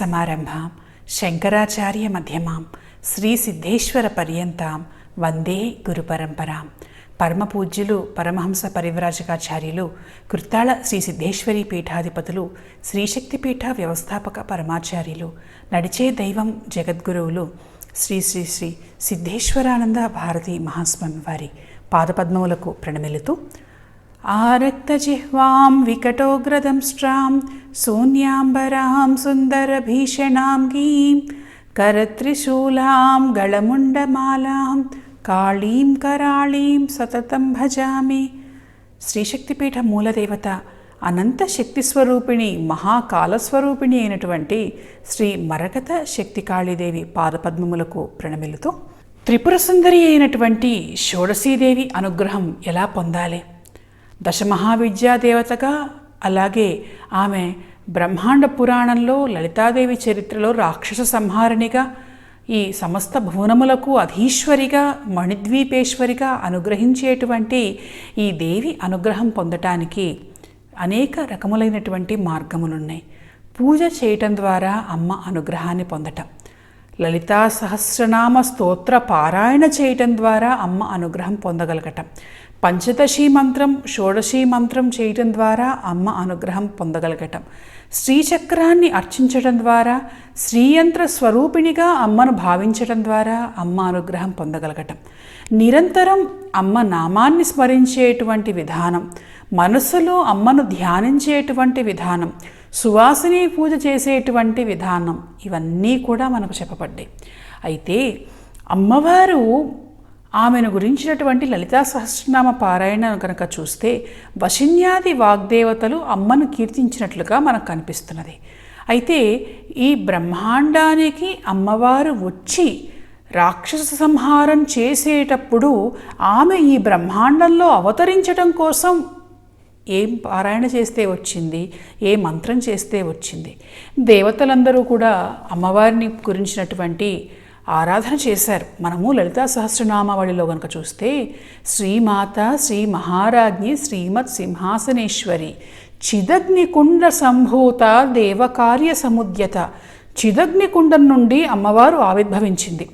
సమారంభాం. శంకరాచార్య మధ్యమాం. శ్రీ సిద్ధేశ్వర పర్యంతాం. వందే గురు పరంపరాం. పరమ పూజ్యులు పరమహంస పరివ్రాజకాచార్యులు కృత్తాళ శ్రీ సిద్ధేశ్వరి పీఠాధిపతులు శ్రీశక్తి పీఠ వ్యవస్థాపక పరమాచార్యులు నడిచే దైవం జగద్గురువులు శ్రీ శ్రీ శ్రీ సిద్ధేశ్వరానంద భారతి మహాస్వామి వారి పాదపద్మములకు ప్రణమిలుతూ आरक्तजिह्वां వికటోగ్రదంష్ట్రాం శూన్యాంబరాం సుందరభీషణాం గీం కరత్రిశూలాం గళముండమాలాం కాళీం కరాళీం సతతం భజామి శ్రీశక్తిపీఠ మూలదేవత అనంత శక్తిస్వరూపిణి మహాకాలస్వరూపిణి అయినటువంటి శ్రీ మరగత శక్తి కాళీదేవి పాదపద్మములకు ప్రణమిలుతూ త్రిపుర సుందరి అయినటువంటి షోడశీదేవి అనుగ్రహం ఎలా పొందాలి? దశమహావిద్యాదేవతగా అలాగే ఆమె బ్రహ్మాండ పురాణంలో లలితాదేవి చరిత్రలో రాక్షస సంహారిణిగా ఈ సమస్త భువనములకు అధీశ్వరిగా మణిద్వీపేశ్వరిగా అనుగ్రహించేటువంటి ఈ దేవి అనుగ్రహం పొందటానికి అనేక రకములైనటువంటి మార్గములున్నాయి. పూజ చేయటం ద్వారా అమ్మ అనుగ్రహాన్ని పొందటం. లలితా సహస్రనామ స్తోత్ర పారాయణ చేయటం ద్వారా అమ్మ అనుగ్రహం పొందగలగటం. పంచదశి మంత్రం షోడశీ మంత్రం చేయటం ద్వారా అమ్మ అనుగ్రహం పొందగలగటం. శ్రీచక్రాన్ని అర్చించడం ద్వారా శ్రీయంత్ర స్వరూపిణిగా అమ్మను భావించడం ద్వారా అమ్మ అనుగ్రహం పొందగలగటం. నిరంతరం అమ్మ నామాన్ని స్మరించేటువంటి విధానం మనస్సులో అమ్మను ధ్యానించేటువంటి విధానం సువాసిని పూజ చేసేటువంటి విధానం ఇవన్నీ కూడా మనకు చెప్పబడ్డాయి. అయితే అమ్మవారు ఆమెను గురించినటువంటి లలితా సహస్రనామ పారాయణ కనుక చూస్తే వశిన్యాది వాగ్దేవతలు అమ్మను కీర్తించినట్లుగా మనకు కనిపిస్తున్నది. అయితే ఈ బ్రహ్మాండానికి అమ్మవారు వచ్చి రాక్షస సంహారం చేసేటప్పుడు ఆమె ఈ బ్రహ్మాండంలో అవతరించడం కోసం ఏం పారాయణ చేస్తే వచ్చింది? ఏ మంత్రం చేస్తే వచ్చింది? దేవతలందరూ కూడా అమ్మవారిని గురించినటువంటి ఆరాధన చేశారు. మనము లలితా సహస్రనామావళిలో కనుక చూస్తే శ్రీమాత శ్రీ మహారాజ్ఞి శ్రీమత్ సింహాసనేశ్వరి చిదగ్నికుండ సంభూత దేవకార్య సముద్యత చిదగ్నికుండం నుండి అమ్మవారు ఆవిర్భవించింది.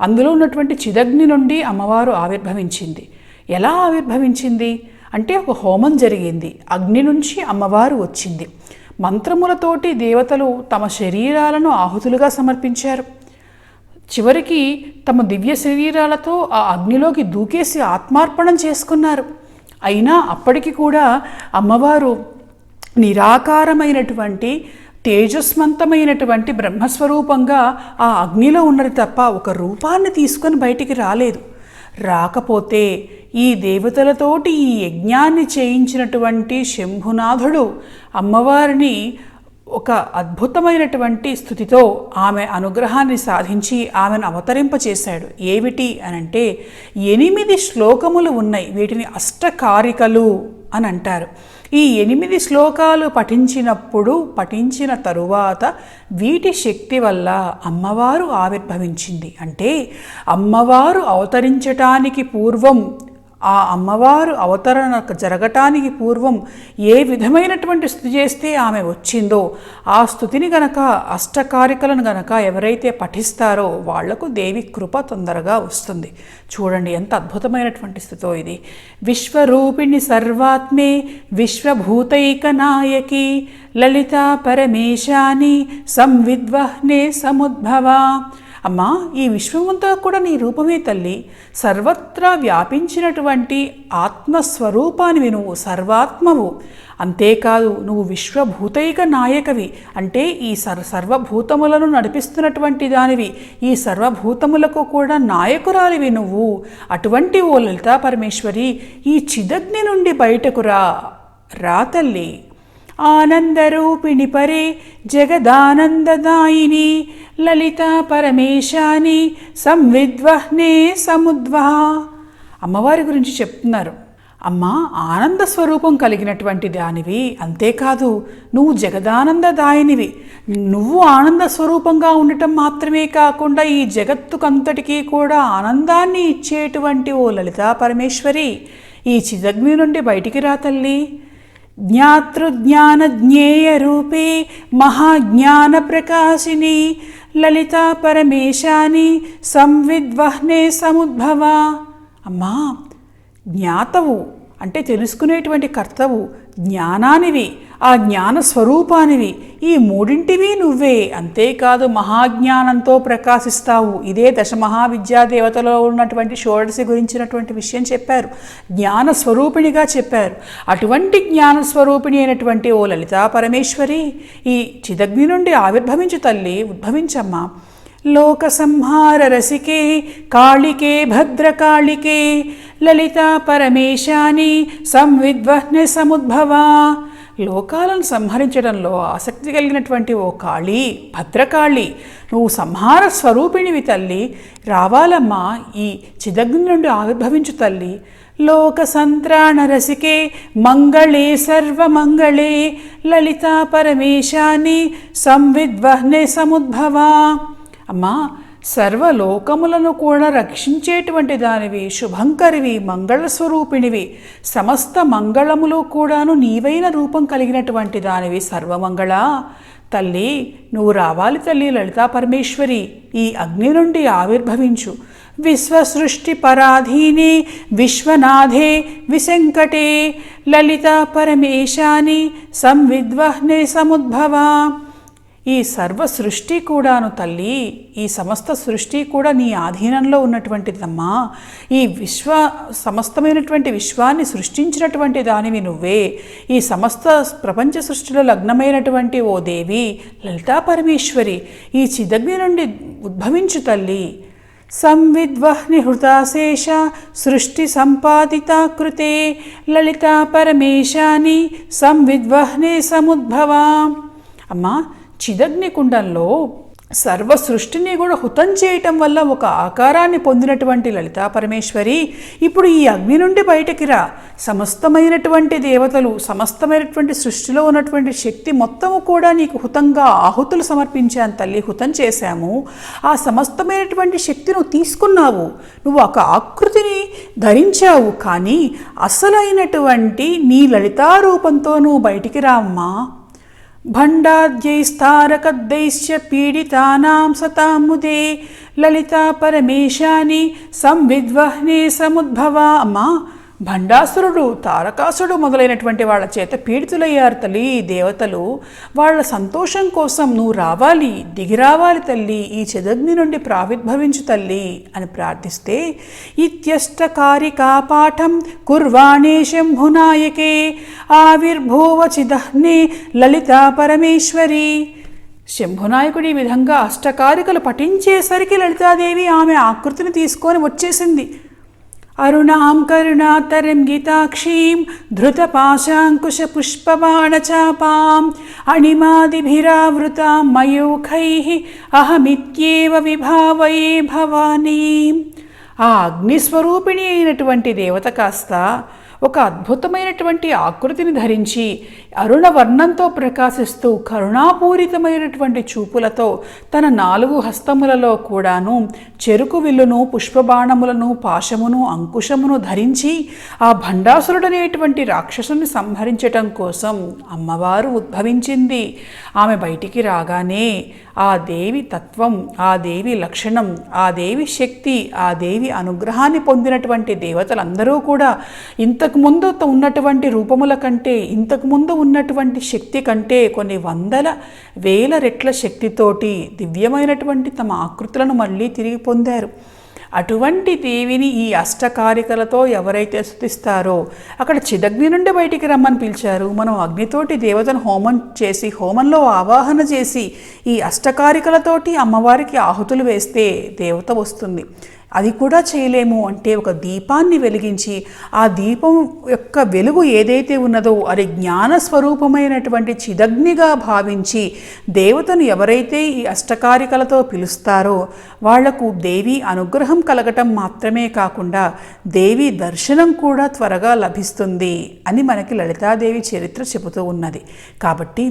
అందులో ఉన్నటువంటి చిదగ్ని నుండి అమ్మవారు ఆవిర్భవించింది. ఎలా ఆవిర్భవించింది? అంటే ఒక హోమం జరిగింది. అగ్ని నుంచి అమ్మవారు వచ్చింది. మంత్రములతోటి దేవతలు తమ శరీరాలను ఆహుతులుగా సమర్పించారు. చివరికి తమ దివ్య శరీరాలతో ఆ అగ్నిలోకి దూకేసి ఆత్మార్పణం చేసుకున్నారు. అయినా అప్పటికి కూడా అమ్మవారు నిరాకారమైనటువంటి తేజస్వంతమైనటువంటి బ్రహ్మస్వరూపంగా ఆ అగ్నిలో ఉన్నది తప్ప ఒక రూపాన్ని తీసుకొని బయటికి రాలేదు. రాకపోతే ఈ దేవతలతోటి ఈ యజ్ఞాన్ని చేయించినటువంటి శంభునాథుడు అమ్మవారిని ఒక అద్భుతమైనటువంటి స్థుతితో ఆమె అనుగ్రహాన్ని సాధించి ఆమెను అవతరింపచేశాడు. ఏమిటి అనంటే ఎనిమిది శ్లోకములు ఉన్నాయి వీటిని అష్టకారికలు అని అంటారు. ఈ ఎనిమిది శ్లోకాలు పఠించినప్పుడు పఠించిన తరువాత వీటి శక్తి వల్ల అమ్మవారు ఆవిర్భవించింది. అంటే అమ్మవారు అవతరించటానికి పూర్వం ఆ అమ్మవారు అవతరణ జరగటానికి పూర్వం ఏ విధమైనటువంటి స్థుతి చేస్తే ఆమె వచ్చిందో ఆ స్థుతిని గనక అష్టకారికలను గనక ఎవరైతే పఠిస్తారో వాళ్ళకు దేవి కృప తొందరగా వస్తుంది. చూడండి ఎంత అద్భుతమైనటువంటి స్థితో ఇది. విశ్వరూపిణి సర్వాత్మే విశ్వభూతైక నాయకి లలిత పరమేశాని సంవిద్వహ్నే సముద్భవ అమ్మా ఈ విశ్వమంతా కూడా నీ రూపమే తల్లి. సర్వత్రా వ్యాపించినటువంటి ఆత్మస్వరూపానివి నువ్వు సర్వాత్మవు. అంతేకాదు నువ్వు విశ్వభూతైక నాయకవి. అంటే ఈ సర్ సర్వభూతములను నడిపిస్తున్నటువంటి దానివి. ఈ సర్వభూతములకు కూడా నాయకురాలివి నువ్వు అటువంటి ఓ లలితా పరమేశ్వరి ఈ చిదగ్ని నుండి బయటకు రా. రా తల్లి. ఆనందరూపిణి పరే జగదానందదాయిని లలిత పరమేశాని సంవిద్వహ్నే సముద్వహ. అమ్మవారి గురించి చెప్తున్నారు. అమ్మ ఆనంద స్వరూపం కలిగినటువంటి దానివి అంతేకాదు నువ్వు జగదానందదాయినివి. నువ్వు ఆనంద స్వరూపంగా ఉండటం మాత్రమే కాకుండా ఈ జగత్తుకంతటికీ కూడా ఆనందాన్ని ఇచ్చేటువంటి ఓ లలితా పరమేశ్వరి. ఈ చిదగ్ని నుండి బయటికి రా తల్లి. జ్ఞాతృజ్ఞానజ్ఞేయరూపే మహాజ్ఞానప్రకాశిని లలితా పరమేశాని సంవిద్వహ్నే సముద్భవ. అమ్మా జ్ఞాతవు అంటే తెలుసుకునేటువంటి కర్తవు. జ్ఞానానివి ఆ జ్ఞాన స్వరూపానివి ఈ మూడింటివి నువ్వే. అంతేకాదు మహాజ్ఞానంతో ప్రకాశిస్తావు. ఇదే దశమహావిద్యాదేవతలో ఉన్నటువంటి షోడశి గురించినటువంటి విషయం చెప్పారు. జ్ఞాన స్వరూపిణిగా చెప్పారు. అటువంటి జ్ఞాన స్వరూపిణి అయినటువంటి ఓ లలితా పరమేశ్వరి ఈ చిదగ్ని నుండి ఆవిర్భవించు తల్లి ఉద్భవించమ్మా. లోక సంహార రసికే కాళికే భద్రకాళికే లలితా పరమేశాని సంవిద్వహ్న సముద్భవా లోకాలను సంహరించడంలో ఆసక్తి కలిగినటువంటి ఓ కాళీ భద్రకాళి. నువ్వు సంహార స్వరూపిణివి తల్లి. రావాలమ్మా ఈ చిదగ్ని నుండి ఆవిర్భవించు తల్లి. లోక సంత్రాణ రసికే మంగళే సర్వమంగళే. లలితా పరమేశాని సంవిద్వహ్నే సముద్భవా. అమ్మా సర్వలోకములను కూడా రక్షించేటువంటి దానివి శుభంకరివి మంగళస్వరూపిణివి సమస్త మంగళములు కూడాను నీవైన రూపం కలిగినటువంటి దానివి సర్వమంగళ. తల్లి నువ్వు రావాలి తల్లి లలితా పరమేశ్వరి ఈ అగ్ని నుండి ఆవిర్భవించు. విశ్వసృష్టి పరాధీనే విశ్వనాథే విశంకటే లలితా పరమేశాని సంవిద్వహ్నే సముద్భవా. ఈ సర్వ సృష్టి కూడాను తల్లి ఈ సమస్త సృష్టి కూడా నీ ఆధీనంలో ఉన్నటువంటిదమ్మా. ఈ విశ్వ సమస్తమైనటువంటి విశ్వాన్ని సృష్టించినటువంటి దానివి నువ్వే. ఈ సమస్త ప్రపంచ సృష్టిలో లగ్నమైనటువంటి ఓ దేవి లలితా పరమేశ్వరి ఈ చిదగ్ని నుండి ఉద్భవించు తల్లి. సంవిద్వహ్ని హృదాశేష సృష్టి సంపాదిత కృతే లలితా పరమేశాని సంవిద్వహ్నే సముద్భవా. అమ్మా చిదగ్ని కుండంలో సర్వ సృష్టిని కూడా హుతం చేయటం వల్ల ఒక ఆకారాన్ని పొందినటువంటి లలితా పరమేశ్వరి ఇప్పుడు ఈ అగ్ని నుండి బయటకి రా. సమస్తమైనటువంటి దేవతలు సమస్తమైనటువంటి సృష్టిలో ఉన్నటువంటి శక్తి మొత్తము కూడా నీకు హుతంగా ఆహుతులు సమర్పించాను తల్లి హుతం చేశాము. ఆ సమస్తమైనటువంటి శక్తి నువ్వు తీసుకున్నావు. నువ్వు ఒక ఆకృతిని ధరించావు కానీ అసలైనటువంటి నీ లలితారూపంతో నువ్వు బయటికి రామ్మా. भण्डाद्यैस्तारकद्दैश्च पीडितानां सतां मुदे ललिता परमेशानि संविद्वह्ने समुद्भवामा భండాసురుడు తారకాసుడు మొదలైనటువంటి వాళ్ళ చేత పీడితులయ్యారు తల్లి దేవతలు. వాళ్ళ సంతోషం కోసం నువ్వు రావాలి దిగి రావాలి తల్లి ఈ చెదగ్ని నుండి ప్రావిర్భవించు తల్లి అని ప్రార్థిస్తే ఇత్యష్టకారికా పాఠం కుర్వాణే శంభునాయకే ఆవిర్భూవ చిదహ్నే లలితా పరమేశ్వరి. శంభునాయకుడు ఈ విధంగా అష్టకారికలు పఠించేసరికి లలితాదేవి ఆమె ఆకృతిని తీసుకొని వచ్చేసింది. అరుణాం కరుణాతరం గీతాక్షీం ధృతపాశాంకుశపుష్పబాణచాపాం అణిమాదిభిరావృతాం మయూఖైः అహమిత్యేవ విభావయే భవానీం ఆ అగ్నిస్వరూపిణి అయినటువంటి దేవత కాస్త ఒక అద్భుతమైనటువంటి ఆకృతిని ధరించి అరుణ వర్ణంతో ప్రకాశిస్తూ కరుణాపూరితమైనటువంటి చూపులతో తన నాలుగు హస్తములలో కూడాను చెరుకు విల్లును పుష్పబాణములను పాశమును అంకుశమును ధరించి ఆ భండాసురుడనేటువంటి రాక్షసుని సంహరించటం కోసం అమ్మవారు ఉద్భవించింది. ఆమె బయటికి రాగానే ఆ దేవి తత్వం ఆ దేవి లక్షణం ఆ దేవి శక్తి ఆ దేవి అనుగ్రహాన్ని పొందినటువంటి దేవతలందరూ కూడా ఇంత ఇంతకుముందు ఉన్నటువంటి రూపముల కంటే ఇంతకుముందు ఉన్నటువంటి శక్తి కంటే కొన్ని వందల వేల రెట్ల శక్తితోటి దివ్యమైనటువంటి తమ ఆకృతులను మళ్ళీ తిరిగి పొందారు. అటువంటి దేవిని ఈ అష్టకారికలతో ఎవరైతే స్థుతిస్తారో అక్కడ చిదగ్ని నుండి బయటికి రమ్మని పిలిచారు. మనం అగ్నితోటి దేవతను హోమం చేసి హోమంలో ఆవాహన చేసి ఈ అష్టకారికలతోటి అమ్మవారికి ఆహుతులు వేస్తే దేవత వస్తుంది. అది కూడా చేయలేము అంటే ఒక దీపాన్ని వెలిగించి ఆ దీపం యొక్క వెలుగు ఏదైతే ఉన్నదో అది జ్ఞాన స్వరూపమైనటువంటి చిదగ్నిగా భావించి దేవతను ఎవరైతే ఈ అష్టకారికలతో పిలుస్తారో వాళ్ళకు దేవి అనుగ్రహం కలగటం మాత్రమే కాకుండా దేవి దర్శనం కూడా త్వరగా లభిస్తుంది అని మనకి లలితాదేవి చరిత్ర చెబుతూ ఉన్నది. కాబట్టి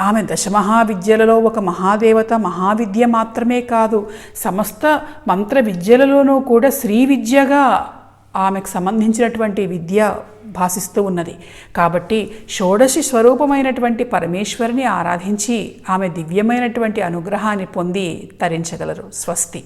ఆమె దశమహావిద్యలలో ఒక మహాదేవత మహావిద్య మాత్రమే కాదు సమస్త మంత్ర విద్యలలోనూ కూడా శ్రీ విద్యగా ఆమెకు సంబంధించినటువంటి విద్య భాషిస్తూ ఉన్నది. కాబట్టి షోడశి స్వరూపమైనటువంటి పరమేశ్వరిని ఆరాధించి ఆమె దివ్యమైనటువంటి అనుగ్రహాన్ని పొంది తరించగలరు. స్వస్తి.